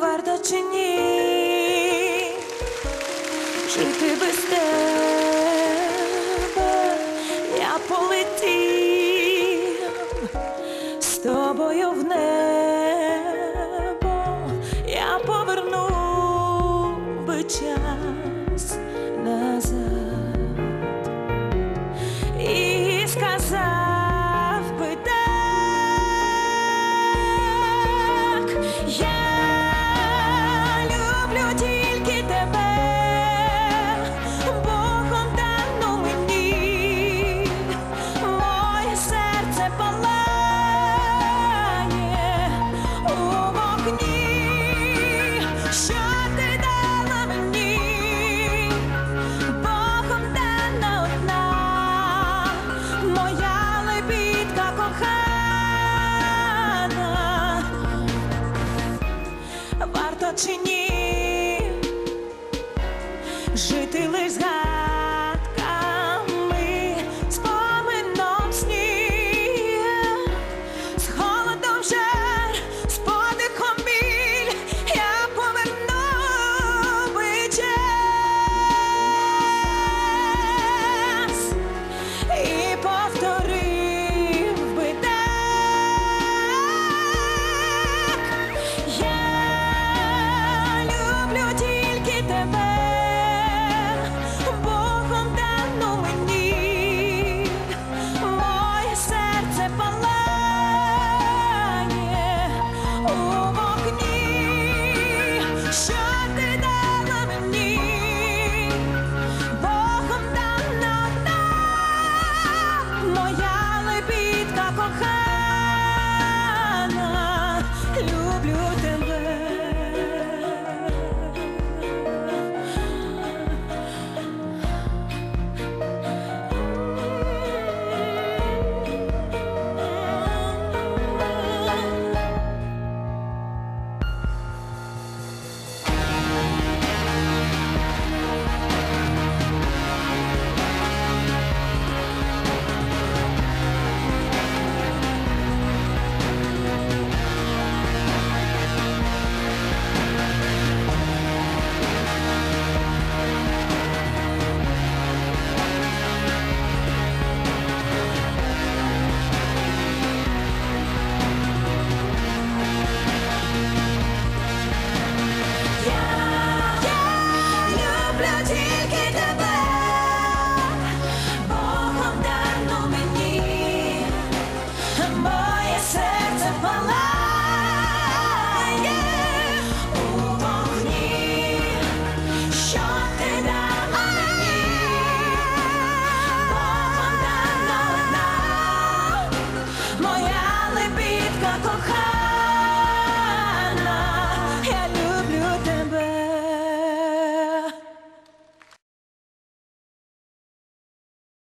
Варто чи ні? жити без тебе, я полетів з тобою в небо, я повернув би час назад. чи ні?